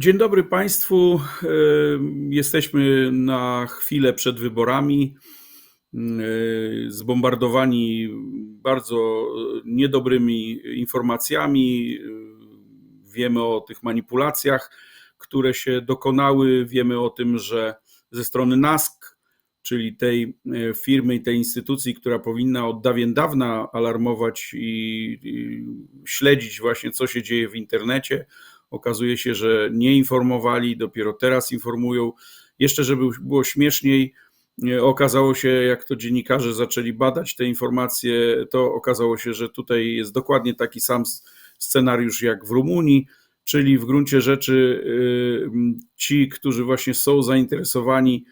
Dzień dobry Państwu. E, jesteśmy na chwilę przed wyborami, e, zbombardowani bardzo niedobrymi informacjami. Wiemy o tych manipulacjach, które się dokonały. Wiemy o tym, że ze strony NASK, czyli tej e, firmy i tej instytucji, która powinna od dawien dawna alarmować i śledzić właśnie, co się dzieje w internecie, Okazuje się, że nie informowali, dopiero teraz informują. Jeszcze, żeby było śmieszniej, okazało się, jak to dziennikarze zaczęli badać te informacje, to okazało się, że tutaj jest dokładnie taki sam scenariusz jak w Rumunii, czyli w gruncie rzeczy y, ci, którzy właśnie są zainteresowani,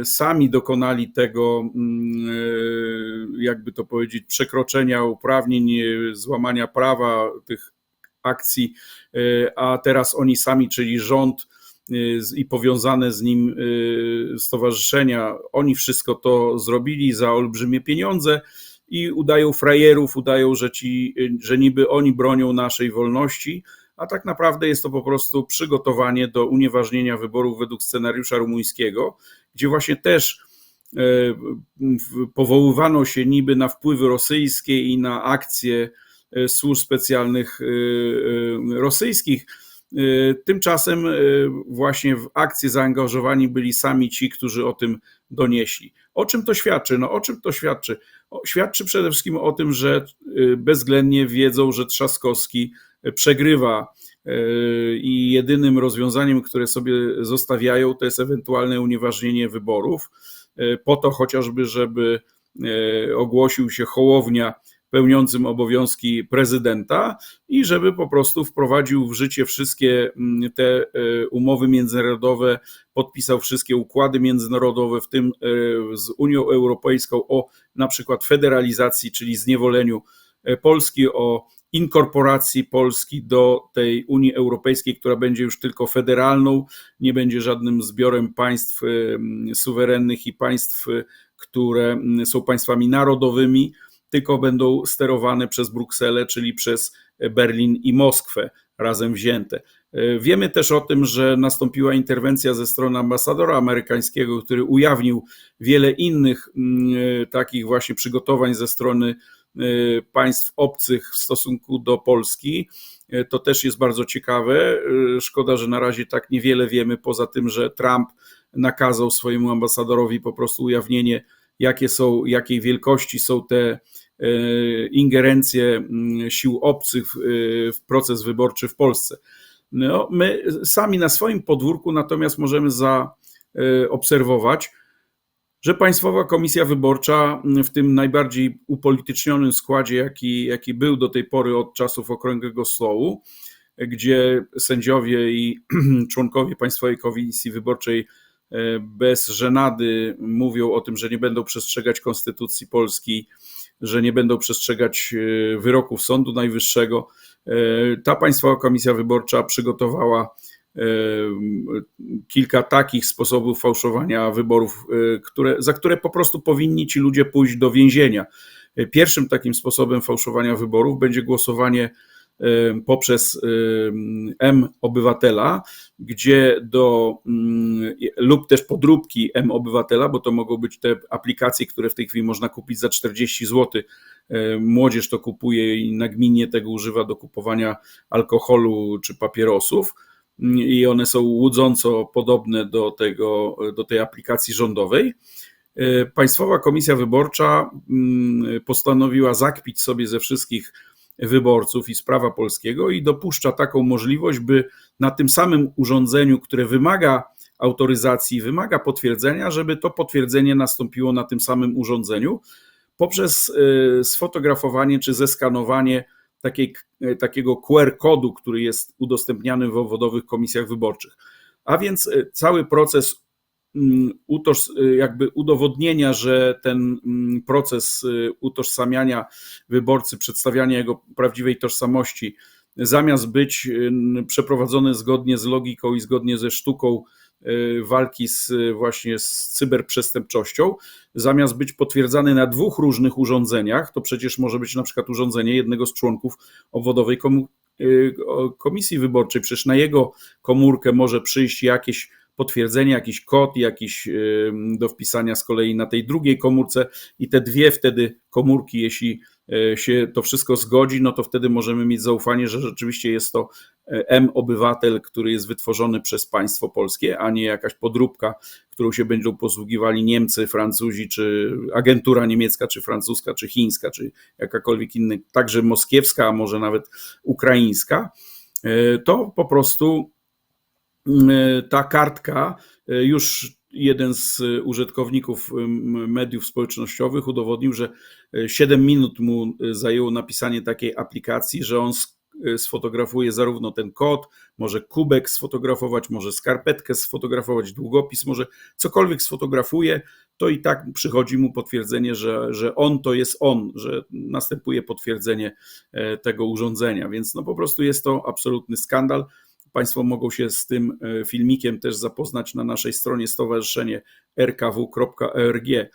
y, sami dokonali tego, y, jakby to powiedzieć, przekroczenia uprawnień, złamania prawa, tych akcji, e, a teraz oni sami, czyli rząd e, i powiązane z nim e, stowarzyszenia, oni wszystko to zrobili za olbrzymie pieniądze i udają frajerów, udają, że, ci, że niby oni bronią naszej wolności, a tak naprawdę jest to po prostu przygotowanie do unieważnienia wyborów według scenariusza rumuńskiego, gdzie właśnie też powoływano się niby na wpływy rosyjskie i na akcje służb specjalnych e, e, rosyjskich. Tymczasem właśnie w akcję zaangażowani byli sami ci, którzy o tym donieśli. O czym to świadczy? No o czym to świadczy? Świadczy przede wszystkim o tym, że bezwzględnie wiedzą, że Trzaskowski przegrywa i jedynym rozwiązaniem, które sobie zostawiają, to jest ewentualne unieważnienie wyborów, po to chociażby, żeby ogłosił się Hołownia pełniącym obowiązki prezydenta i żeby po prostu wprowadził w życie wszystkie mm, te e, umowy międzynarodowe, podpisał wszystkie układy międzynarodowe, w tym e, z Unią Europejską o na przykład federalizacji, czyli zniewoleniu e, Polski, o inkorporacji Polski do tej Unii Europejskiej, która będzie już tylko federalną, nie będzie żadnym zbiorem państw suwerennych i państw, które są państwami narodowymi tylko będą sterowane przez Brukselę, czyli przez Berlin i Moskwę razem wzięte. Wiemy też o tym, że nastąpiła interwencja ze strony ambasadora amerykańskiego, który ujawnił wiele innych mm, takich właśnie przygotowań ze strony y, państw obcych w stosunku do Polski. To też jest bardzo ciekawe. Szkoda, że na razie tak niewiele wiemy, poza tym, że Trump nakazał swojemu ambasadorowi po prostu ujawnienie, jakie są, jakiej wielkości są te ingerencję mm, sił obcych w proces wyborczy w Polsce. No, my sami na swoim podwórku natomiast możemy zaobserwować, że Państwowa Komisja Wyborcza w tym najbardziej upolitycznionym składzie, jaki, jaki był do tej pory od czasów Okrągłego Stołu, gdzie sędziowie i członkowie Państwowej Komisji Wyborczej e, bez żenady mówią o tym, że nie będą przestrzegać Konstytucji Polski, że nie będą przestrzegać e, wyroków Sądu Najwyższego. E, ta Państwowa Komisja Wyborcza przygotowała e, kilka takich sposobów fałszowania wyborów, które, za które po prostu powinni ci ludzie pójść do więzienia. Pierwszym takim sposobem fałszowania wyborów będzie głosowanie poprzez M-Obywatela, gdzie do mm, lub też podróbki M-Obywatela, bo to mogą być te aplikacje, które w tej chwili można kupić za 40 zł. Młodzież to kupuje i nagminnie tego używa do kupowania alkoholu czy papierosów i one są łudząco podobne do, tego, do tej aplikacji rządowej. Państwowa Komisja Wyborcza mm, postanowiła zakpić sobie ze wszystkich wyborców i sprawa polskiego i dopuszcza taką możliwość, by na tym samym urządzeniu, które wymaga autoryzacji, wymaga potwierdzenia, żeby to potwierdzenie nastąpiło na tym samym urządzeniu poprzez y, sfotografowanie czy zeskanowanie takiej, y, takiego QR-kodu, który jest udostępniany w obwodowych komisjach wyborczych. A więc y, cały proces Mm, y, jakby udowodnienia, że ten mm, proces y, utożsamiania wyborcy, przedstawiania jego prawdziwej tożsamości, zamiast być y, przeprowadzony zgodnie z logiką i zgodnie ze sztuką walki z właśnie z cyberprzestępczością, zamiast być potwierdzany na dwóch różnych urządzeniach, to przecież może być na przykład urządzenie jednego z członków obwodowej y, komisji wyborczej, przecież na jego komórkę może przyjść jakieś potwierdzenie, jakiś kod, jakiś do wpisania z kolei na tej drugiej komórce i te dwie wtedy komórki, jeśli e, się to wszystko zgodzi, no to wtedy możemy mieć zaufanie, że rzeczywiście jest to e, M-obywatel, który jest wytworzony przez państwo polskie, a nie jakaś podróbka, którą się będą posługiwali Niemcy, Francuzi, czy agentura niemiecka, czy francuska, czy chińska, czy jakakolwiek inna, także moskiewska, a może nawet ukraińska. To po prostu ta kartka e, już jeden z użytkowników mediów społecznościowych udowodnił, że 7 e, minut mu zajęło napisanie takiej aplikacji, że on sfotografuje zarówno ten kod, może kubek sfotografować, może skarpetkę sfotografować, długopis, może cokolwiek sfotografuje, to i tak przychodzi mu potwierdzenie, że, że on to jest on, że następuje potwierdzenie tego urządzenia. Więc no po prostu jest to absolutny skandal. Państwo mogą się z tym e, filmikiem też zapoznać na naszej stronie stowarzyszenie rkw.org. E,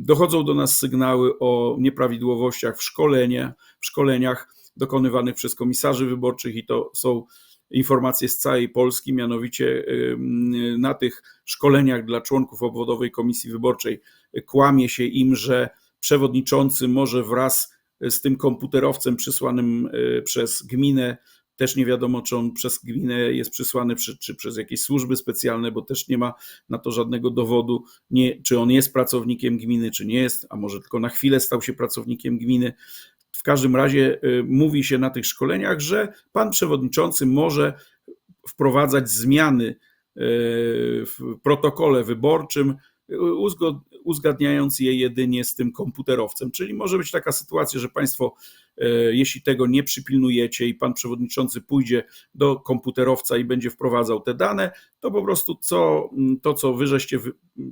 dochodzą do nas sygnały o nieprawidłowościach w, szkolenia, w szkoleniach dokonywanych przez komisarzy wyborczych i to są informacje z całej Polski, mianowicie na tych szkoleniach dla członków obwodowej komisji wyborczej kłamie się im, że przewodniczący może wraz z tym komputerowcem przysłanym e, przez gminę też nie wiadomo, czy on przez gminę jest przysłany, czy, czy przez jakieś służby specjalne, bo też nie ma na to żadnego dowodu, nie, czy on jest pracownikiem gminy, czy nie jest, a może tylko na chwilę stał się pracownikiem gminy. W każdym razie y, mówi się na tych szkoleniach, że pan przewodniczący może wprowadzać zmiany y, w protokole wyborczym, uzgadniając je jedynie z tym komputerowcem. Czyli może być taka sytuacja, że Państwo, e, jeśli tego nie przypilnujecie i Pan Przewodniczący pójdzie do komputerowca i będzie wprowadzał te dane, to po prostu co, to, co Wy żeście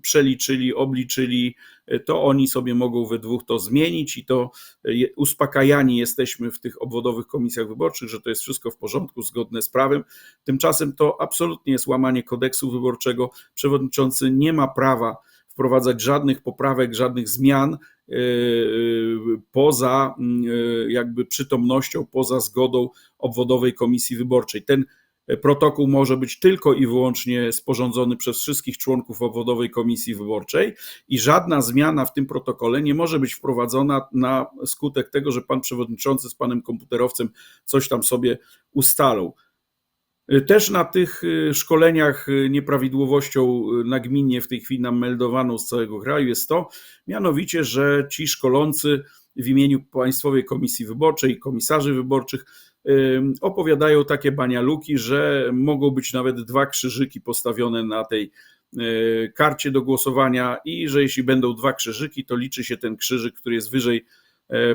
przeliczyli, obliczyli, e, to oni sobie mogą we dwóch to zmienić i to e, uspokajani jesteśmy w tych obwodowych komisjach wyborczych, że to jest wszystko w porządku, zgodne z prawem. Tymczasem to absolutnie jest łamanie kodeksu wyborczego. Przewodniczący nie ma prawa wprowadzać żadnych poprawek, żadnych zmian e, e, poza e, jakby przytomnością, poza zgodą obwodowej komisji wyborczej. Ten protokół może być tylko i wyłącznie sporządzony przez wszystkich członków obwodowej komisji wyborczej i żadna zmiana w tym protokole nie może być wprowadzona na skutek tego, że pan przewodniczący z panem komputerowcem coś tam sobie ustalą. Też na tych y, szkoleniach y, nieprawidłowością y, nagminnie w tej chwili nam meldowaną z całego kraju jest to, mianowicie, że ci szkolący w imieniu Państwowej Komisji Wyborczej, komisarzy wyborczych opowiadają takie banialuki, że mogą być nawet dwa krzyżyki postawione na tej karcie do głosowania i że jeśli będą dwa krzyżyki, to liczy się ten krzyżyk, który jest wyżej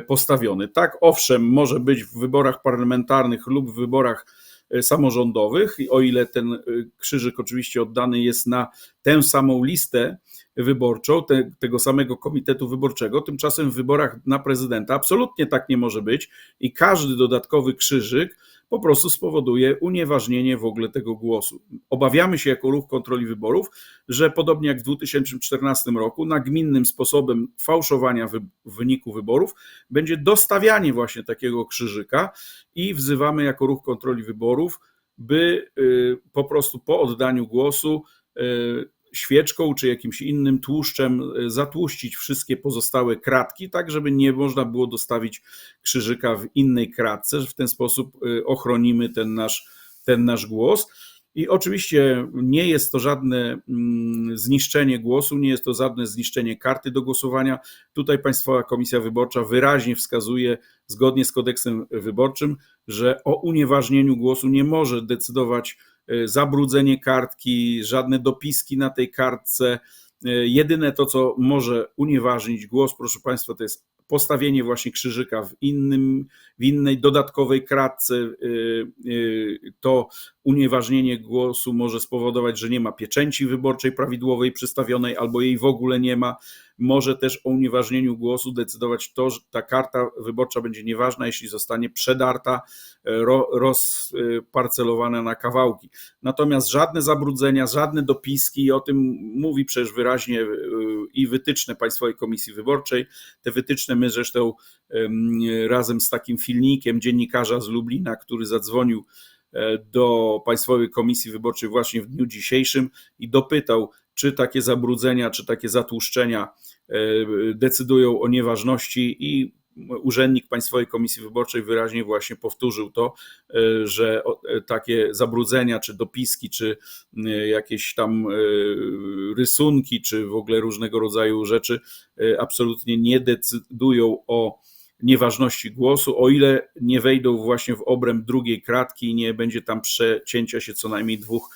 postawiony. Tak, owszem, może być w wyborach parlamentarnych lub w wyborach E, samorządowych, o ile ten e, krzyżyk oczywiście oddany jest na tę samą listę wyborczą, te, tego samego komitetu wyborczego. Tymczasem w wyborach na prezydenta absolutnie tak nie może być i każdy dodatkowy krzyżyk po prostu spowoduje unieważnienie w ogóle tego głosu. Obawiamy się jako ruch kontroli wyborów, że podobnie jak w 2014 roku, nagminnym sposobem fałszowania wy wyniku wyborów będzie dostawianie właśnie takiego krzyżyka i wzywamy jako ruch kontroli wyborów, by y, po prostu po oddaniu głosu y, świeczką czy jakimś innym tłuszczem e, zatłuścić wszystkie pozostałe kratki, tak żeby nie można było dostawić krzyżyka w innej kratce, że w ten sposób e, ochronimy ten nasz, ten nasz głos. I oczywiście nie jest to żadne mm, zniszczenie głosu, nie jest to żadne zniszczenie karty do głosowania. Tutaj Państwowa Komisja Wyborcza wyraźnie wskazuje, zgodnie z kodeksem wyborczym, że o unieważnieniu głosu nie może decydować zabrudzenie kartki, żadne dopiski na tej kartce. Y, jedyne to, co może unieważnić głos, proszę Państwa, to jest postawienie właśnie krzyżyka w, innym, w innej dodatkowej kratce. Y, to unieważnienie głosu może spowodować, że nie ma pieczęci wyborczej prawidłowej przystawionej albo jej w ogóle nie ma. Może też o unieważnieniu głosu decydować to, że ta karta wyborcza będzie nieważna, jeśli zostanie przedarta, ro, rozparcelowana na kawałki. Natomiast żadne zabrudzenia, żadne dopiski, o tym mówi przecież wyraźnie y, i wytyczne Państwowej Komisji Wyborczej. Te wytyczne my zresztą razem z takim filmikiem dziennikarza z Lublina, który zadzwonił E, do Państwowej Komisji Wyborczej właśnie w dniu dzisiejszym i dopytał, czy takie zabrudzenia, czy takie zatłuszczenia e, decydują o nieważności i urzędnik Państwowej Komisji Wyborczej wyraźnie właśnie powtórzył to, e, że takie zabrudzenia, czy dopiski, czy jakieś tam rysunki, czy w ogóle różnego rodzaju rzeczy absolutnie nie decydują o nieważności głosu, o ile nie wejdą właśnie w obręb drugiej kratki i nie będzie tam przecięcia się co najmniej dwóch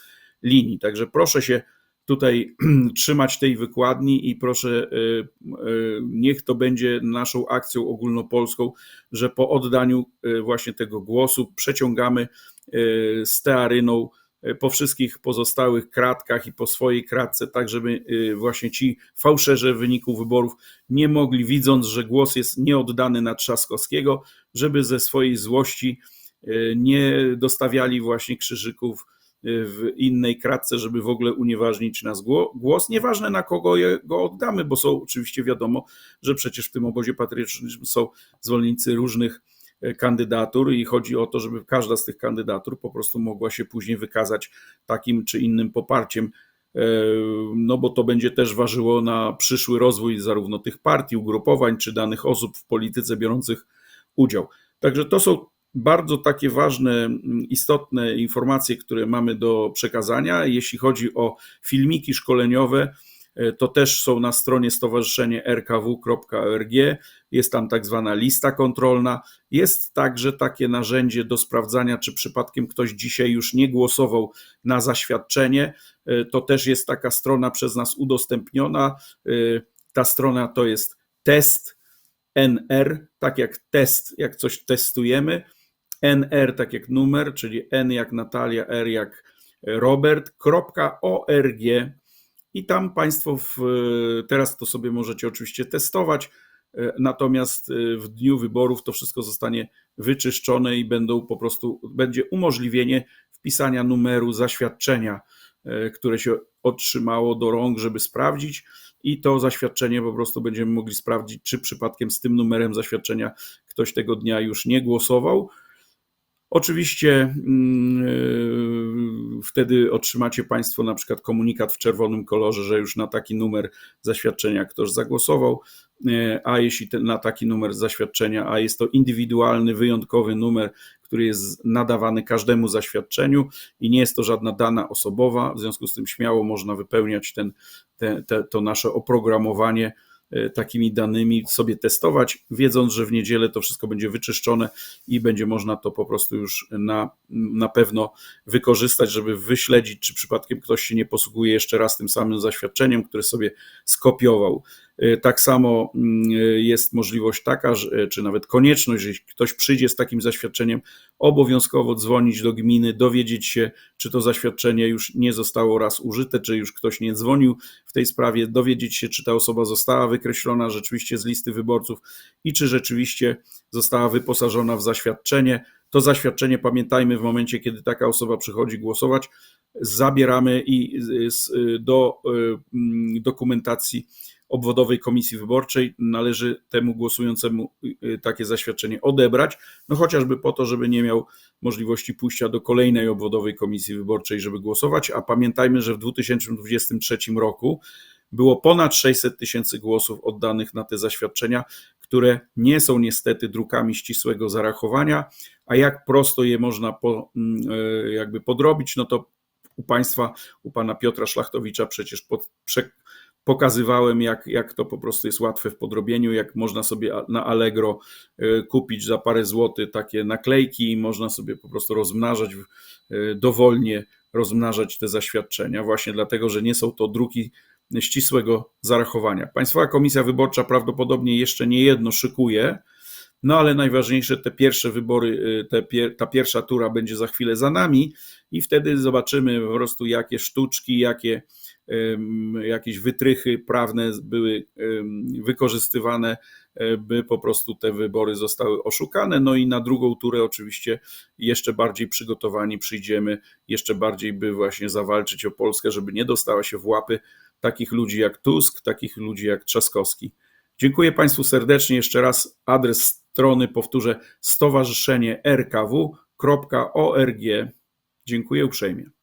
linii. Także proszę się tutaj trzymać tej wykładni i proszę, y, y, niech to będzie naszą akcją ogólnopolską, że po oddaniu y, właśnie tego głosu przeciągamy stearyną po wszystkich pozostałych kratkach i po swojej kratce, tak żeby właśnie ci fałszerze wyników wyborów nie mogli, widząc, że głos jest nieoddany na Trzaskowskiego, żeby ze swojej złości nie dostawiali właśnie krzyżyków w innej kratce, żeby w ogóle unieważnić nas głos. Nieważne na kogo go oddamy, bo są oczywiście wiadomo, że przecież w tym obozie patriotycznym są zwolennicy różnych E, kandydatur i chodzi o to, żeby każda z tych kandydatur po prostu mogła się później wykazać takim czy innym poparciem, e, no bo to będzie też ważyło na przyszły rozwój zarówno tych partii, ugrupowań, czy danych osób w polityce biorących udział. Także to są bardzo takie ważne, istotne informacje, które mamy do przekazania. Jeśli chodzi o filmiki szkoleniowe, E, to też są na stronie stowarzyszenie rkw.org. Jest tam tak zwana lista kontrolna. Jest także takie narzędzie do sprawdzania, czy przypadkiem ktoś dzisiaj już nie głosował na zaświadczenie. E, to też jest taka strona przez nas udostępniona. E, ta strona to jest test NR, tak jak test, jak coś testujemy. NR tak jak numer, czyli N jak Natalia, R jak Robert.org i tam Państwo w, teraz to sobie możecie oczywiście testować, e, natomiast e, w dniu wyborów to wszystko zostanie wyczyszczone i będą po prostu, będzie umożliwienie wpisania numeru zaświadczenia, e, które się otrzymało do rąk, żeby sprawdzić. I to zaświadczenie po prostu będziemy mogli sprawdzić, czy przypadkiem z tym numerem zaświadczenia ktoś tego dnia już nie głosował, Oczywiście mm, e, wtedy otrzymacie Państwo na przykład komunikat w czerwonym kolorze, że już na taki numer zaświadczenia ktoś zagłosował, e, a jeśli ten, na taki numer zaświadczenia, a jest to indywidualny, wyjątkowy numer, który jest nadawany każdemu zaświadczeniu i nie jest to żadna dana osobowa, w związku z tym śmiało można wypełniać ten, te, te, to nasze oprogramowanie takimi danymi sobie testować, wiedząc, że w niedzielę to wszystko będzie wyczyszczone i będzie można to po prostu już na, na pewno wykorzystać, żeby wyśledzić, czy przypadkiem ktoś się nie posługuje jeszcze raz tym samym zaświadczeniem, które sobie skopiował. E, tak samo mm, jest możliwość taka, e, czy nawet konieczność, że ktoś przyjdzie z takim zaświadczeniem, obowiązkowo dzwonić do gminy, dowiedzieć się, czy to zaświadczenie już nie zostało raz użyte, czy już ktoś nie dzwonił w tej sprawie, dowiedzieć się, czy ta osoba została wykreślona rzeczywiście z listy wyborców i czy rzeczywiście została wyposażona w zaświadczenie. To zaświadczenie pamiętajmy w momencie, kiedy taka osoba przychodzi głosować, zabieramy i do mm, dokumentacji obwodowej komisji wyborczej należy temu głosującemu y, y, takie zaświadczenie odebrać, no chociażby po to, żeby nie miał możliwości pójścia do kolejnej obwodowej komisji wyborczej, żeby głosować, a pamiętajmy, że w 2023 roku było ponad 600 tysięcy głosów oddanych na te zaświadczenia, które nie są niestety drukami ścisłego zarachowania, a jak prosto je można po, mm, e, jakby podrobić, no to u państwa, u pana Piotra Szlachtowicza przecież pod, prze, pokazywałem, jak, jak to po prostu jest łatwe w podrobieniu, jak można sobie na Allegro e, kupić za parę złotych takie naklejki i można sobie po prostu rozmnażać, e, dowolnie rozmnażać te zaświadczenia, właśnie dlatego, że nie są to druki ścisłego zarachowania. Państwowa Komisja Wyborcza prawdopodobnie jeszcze nie jedno szykuje, No ale najważniejsze, te pierwsze wybory, y, te, ta pierwsza tura będzie za chwilę za nami i wtedy zobaczymy po prostu, jakie sztuczki, jakie jakieś wytrychy prawne były wykorzystywane, e, by po prostu te wybory zostały oszukane. No i na drugą turę oczywiście jeszcze bardziej przygotowani przyjdziemy, jeszcze bardziej by właśnie zawalczyć o Polskę, żeby nie dostała się w łapy takich ludzi jak Tusk, takich ludzi jak Trzaskowski. Dziękuję Państwu serdecznie. Jeszcze raz adres strony powtórzę stowarzyszenie rkw.org. Dziękuję uprzejmie.